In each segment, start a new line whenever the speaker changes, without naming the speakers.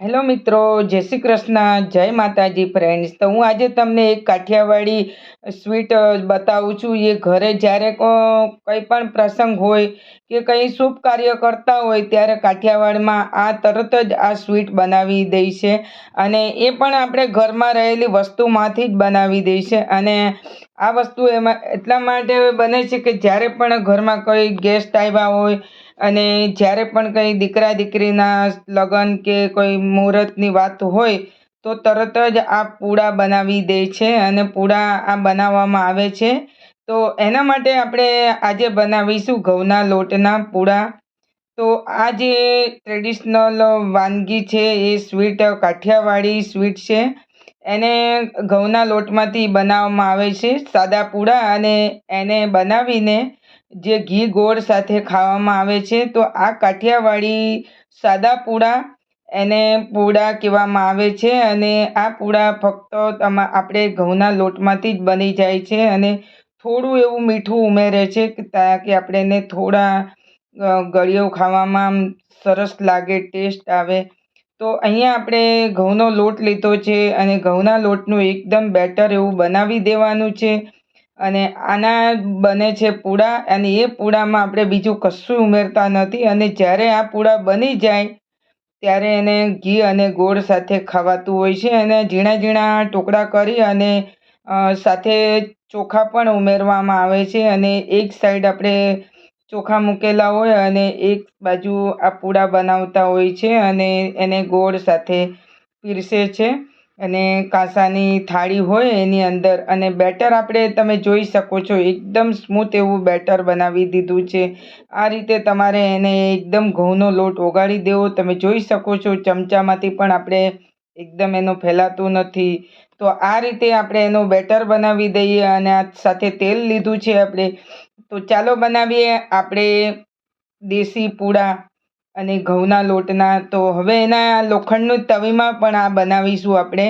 Hello મિત્રો, જય શ્રી કૃષ્ણ, જય માતાજી ફ્રેન્ડ્સ તો હું આજે તમને એક કાઠિયાવાડી સ્વીટ બતાવું છું. એ ઘરે જ્યારે કંઈ પણ પ્રસંગ હોય કે કંઈ શુભ કાર્ય કરતા હોય ત્યારે કાઠિયાવાડમાં આ તરત જ આ સ્વીટ બનાવી દે છે. અને એ પણ આપણે ઘરમાં રહેલી વસ્તુમાંથી જ બનાવી દે છે. અને આ વસ્તુ એમાં એટલા માટે બને છે કે જ્યારે પણ ઘરમાં કોઈ ગેસ્ટ આવ્યા હોય અને જ્યારે પણ કંઈ દીકરા દીકરીના લગ્ન કે કોઈ મુહૂર્તની વાત હોય, તો તરત જ આ પૂડા બનાવી દે છે અને પૂડા આ બનાવવામાં આવે છે. તો એના માટે આપણે આજે બનાવીશું ઘઉંના લોટના પૂડા. તો આ જે ટ્રેડિશનલ વાનગી છે એ સ્વીટ કાઠિયાવાડી સ્વીટ છે. એને ઘઉંના લોટમાંથી બનાવવામાં આવે છે સાદા પૂડા અને એને બનાવીને જે ઘી ગોળ સાથે ખાવામાં આવે છે તો આ કાઠિયાવાડી સાદા પૂડા એને પૂડા કહેવામાં આવે છે અને આ પૂડા ફક્ત આપણે ઘઉંના લોટમાંથી જ બની જાય છે અને થોડું એવું મીઠું ઉમેરે છે કે આપણે એને થોડા અ, ગળ્યો ખાવામાં સરસ લાગે ટેસ્ટ આવે. તો અહીંયા આપણે ઘઉંનો લોટ લીધો છે અને ઘઉંના લોટનું એકદમ બેટર એવું બનાવી દેવાનું છે. અને આના બને છે પૂડા અને એ પૂડામાં આપણે બીજું કશું ઉમેરતા નથી. અને જ્યારે આ પૂડા બની જાય, ત્યારે એને ઘી અને ગોળ સાથે ખાવાતું હોય છે અને ઝીણા ઝીણા ટુકડા કરી અને સાથે ચોખા પણ ઉમેરવામાં આવે છે અને એક સાઈડ આપણે ચોખા મૂકેલા હોય અને એક બાજુ આ પૂડા બનાવતા હોય છે અને એને ગોળ સાથે પીરસે છે અને કાંસાની થાળી હોય એની અંદર. અને બેટર આપણે તમે જોઈ શકો છો, એકદમ સ્મૂથ એવું બેટર બનાવી દીધું છે. આ રીતે તમારે એને એકદમ ઘઉંનો લોટ ઓગાળી દેવો. તમે જોઈ શકો છો ચમચામાંથી પણ આપણે એકદમ એનો ફેલાતું નથી. તો આ રીતે આપણે એનું બેટર બનાવી દઈએ અને આ સાથે તેલ લીધું છે આપણે. તો ચાલો બનાવીએ આપણે દેશી પૂડા અને ઘઉંના લોટના. તો હવે એના લોખંડનું તવીમાં પણ આ બનાવીશું આપણે.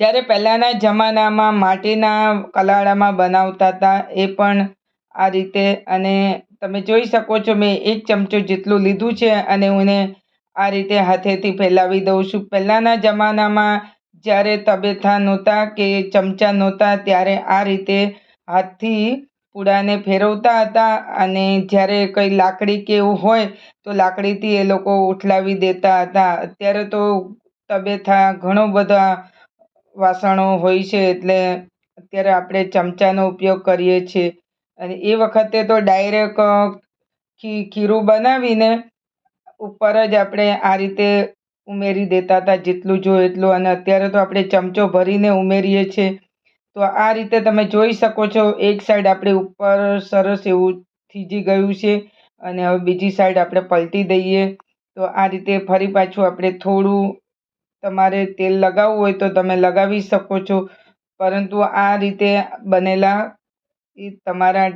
જ્યારે પહેલાંના જમાનામાં માટીના કલાળામાં બનાવતા હતા એ પણ આ રીતે. અને તમે જોઈ શકો છો મેં એક ચમચો જેટલું લીધું છે અને હું આ રીતે હાથેથી ફેલાવી દઉં છું. પહેલાંના જમાનામાં જ્યારે તબેથા નહોતા કે ચમચા નહોતા ત્યારે આ રીતે હાથથી પૂડાને ફેરવતા હતા અને જ્યારે કંઈ લાકડી કે એવું હોય તો લાકડીથી એ લોકો ઉઠલાવી દેતા હતા. અત્યારે તો તબેથા ઘણો બધા વાસણો હોય છે એટલે અત્યારે આપણે ચમચાનો ઉપયોગ કરીએ છીએ. અને એ વખતે તો ડાયરેક્ટ ખીરું બનાવીને ઉપર જ આપણે આ રીતે ઉમેરી દેતા હતા, જેટલું જોઈએ એટલું. અને અત્યારે તો આપણે ચમચો ભરીને ઉમેરીએ છીએ. તો આ રીતે તમે જોઈ શકો છો, એક સાઈડ આપણે ઉપર સરસ એવું થીજી ગયું છે. અને હવે બીજી સાઈડ આપણે પલટી દઈએ. તો આ રીતે ફરી પાછું આપણે થોડું તમારે તેલ લગાવવું હોય તો તમે લગાવી શકો છો. પરંતુ આ રીતે બનેલા એ તમારા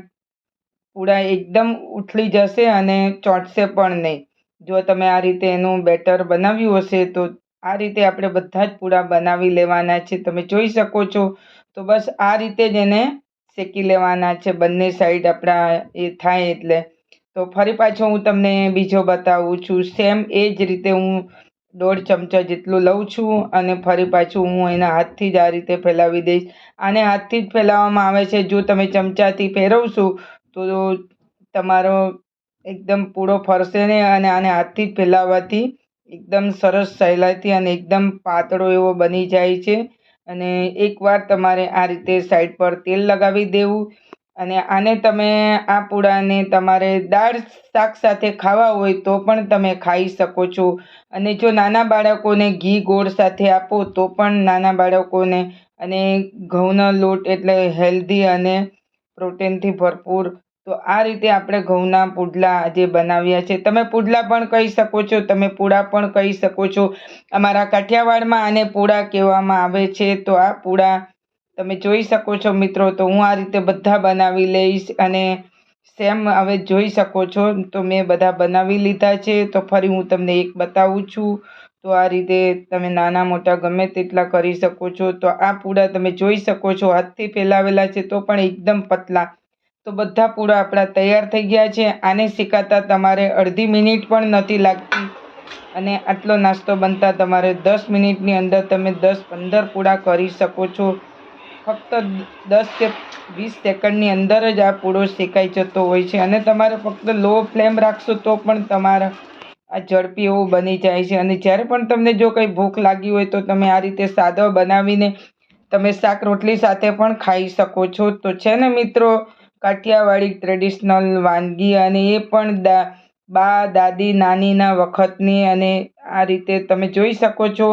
પૂળા એકદમ ઉથલી જશે અને ચોંટશે પણ નહીં. જો તમે આ રીતે એનું બેટર બનાવ્યું હશે, તો આ રીતે આપણે બધા જ પૂડા બનાવી લેવાના છે. તમે જોઈ શકો છો. તો બસ આ રીતે જ એને શેકી લેવાના છે. બંને સાઈડ આપણા એ થાય એટલે. તો ફરી પાછો હું તમને બીજો બતાવું છું. સેમ એ જ રીતે હું દોઢ ચમચા જેટલું લઉં છું અને ફરી પાછું હું એના હાથથી જ આ રીતે ફેલાવી દઈશ. આને હાથથી જ ફેલાવવામાં આવે છે. જો તમે ચમચાથી ફેરવશો, તો તમારો એકદમ પૂળો ફરશે ને અને આને હાથથી ફેલાવવાથી એકદમ સરસ સહેલાઈથી અને એકદમ પાતળો એવો બની જાય છે. અને એકવાર તમારે આ રીતે સાઈડ પર તેલ લગાવી દેવું અને આને તમે આ પૂળાને તમારે દાળ શાક સાથે ખાવા હોય તો પણ તમે ખાઈ શકો છો. અને જો નાના બાળકોને ઘી ગોળ સાથે આપો તો પણ નાના બાળકોને અને ઘઉંનો લોટ એટલે હેલ્ધી અને પ્રોટીનથી ભરપૂર તો આ રીતે આપણે ઘઉંના પુડલા આજે બનાવ્યા છે. તમે પુડલા પણ કહી શકો છો, તમે પૂડા પણ કહી શકો છો. અમારા કાઠિયાવાડમાં આને પૂડા કહેવામાં આવે છે. તો આ પૂડા તમે જોઈ શકો છો મિત્રો, તો હું આ રીતે બધા બનાવી લઈશ અને સેમ હવે જોઈ શકો છો, તો મેં બધા બનાવી લીધા છે. તો ફરી હું તમને એક બતાવું છું. તો આ રીતે તમે નાના મોટા ગમે તેટલા કરી શકો છો. તો આ પૂડા તમે જોઈ શકો છો, હાથથી ફેલાવેલા છે તો પણ એકદમ પતલા. તો બધા પૂળા આપણા તૈયાર થઈ ગયા છે. આને શેકાતા તમારે અડધી મિનિટ પણ નથી લાગતી. અને આટલો નાસ્તો બનતા તમારે દસ મિનિટની અંદર તમે દસ પંદર પૂળા કરી શકો છો. ફક્ત દસ કે વીસ સેકન્ડની અંદર જ આ પૂળો શેકાઈ જતો હોય છે. અને તમારે ફક્ત લો ફ્લેમ રાખશો તો પણ તમારા આ ઝડપી એવું બની જાય છે. અને જ્યારે પણ તમને જો કંઈ ભૂખ લાગી હોય તો તમે આ રીતે સાદો બનાવીને તમે શાક રોટલી સાથે પણ ખાઈ શકો છો. તો છે ને મિત્રો કાઠિયાવાડી ટ્રેડિશનલ વાનગી અને એ પણ બા, દાદી, નાનીના વખતની અને આ રીતે તમે જોઈ શકો છો.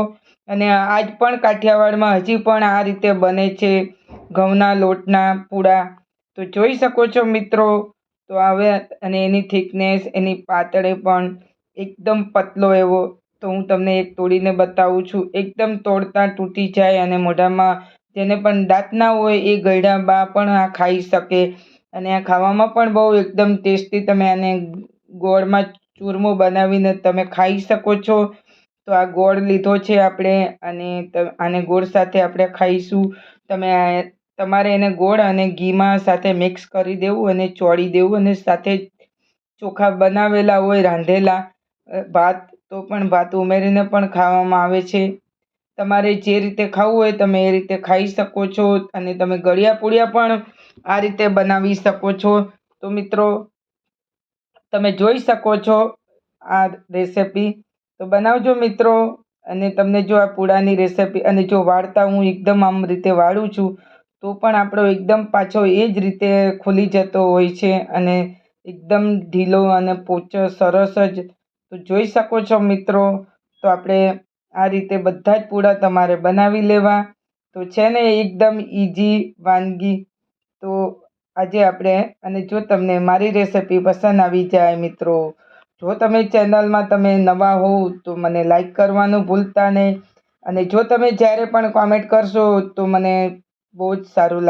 અને આજ પણ કાઠિયાવાડમાં હજી પણ આ રીતે બને છે ઘઉંના લોટના પૂડા. તો જોઈ શકો છો મિત્રો, તો હવે અને એની થિકનેસ, એની પાતળે પણ એકદમ પતલો એવો. તો હું તમને એક તોડીને બતાવું છું, એકદમ તોડતા તૂટી જાય અને મોઢામાં જેને પણ દાંત ના હોય એ ગળ્યા બા પણ આ ખાઈ શકે. અને આ ખાવામાં પણ બહુ એકદમ ટેસ્ટી તમે આને ગોળમાં ચૂરમો બનાવીને તમે ખાઈ શકો છો. તો આ ગોળ લીધો છે આપણે અને આને ગોળ સાથે આપણે ખાઈશું. તમે તમારે એને ગોળ અને ઘીમાં સાથે મિક્સ કરી દેવું અને ચોળી દેવું અને સાથે ચોખા બનાવેલા હોય, રાંધેલા ભાત, તો પણ ભાત ઉમેરીને પણ ખાવામાં આવે છે. તમારે જે રીતે ખાવું હોય તમે એ રીતે ખાઈ શકો છો અને તમે ગળ્યા પૂળિયા પણ આ રીતે બનાવી શકો છો. તો મિત્રો, તમે જોઈ શકો છો આ રેસિપી. તો બનાવજો મિત્રો, અને તમને જો આ પૂળાની રેસિપી અને જો વાળતા હું એકદમ આમ રીતે વાળું છું, તો પણ આપણો એકદમ પાછો એ જ રીતે ખુલી જતો હોય છે અને એકદમ ઢીલો અને પોચો, સરસ જ. તો જોઈ શકો છો મિત્રો, તો આપણે આ રીતે બધા જ પૂળા તમારે બનાવી લેવા. તો છે ને એકદમ ઇઝી વાનગી તો આજે આપણે, અને જો તમને મારી રેસિપી પસંદ આવી જાય મિત્રો, જો તમે ચેનલમાં તમે નવા હોવ તો મને લાઈક કરવાનું ભૂલતા નહીં. અને જો તમે જ્યારે પણ કોમેન્ટ કરશો તો મને બહુ જ સારું લાગે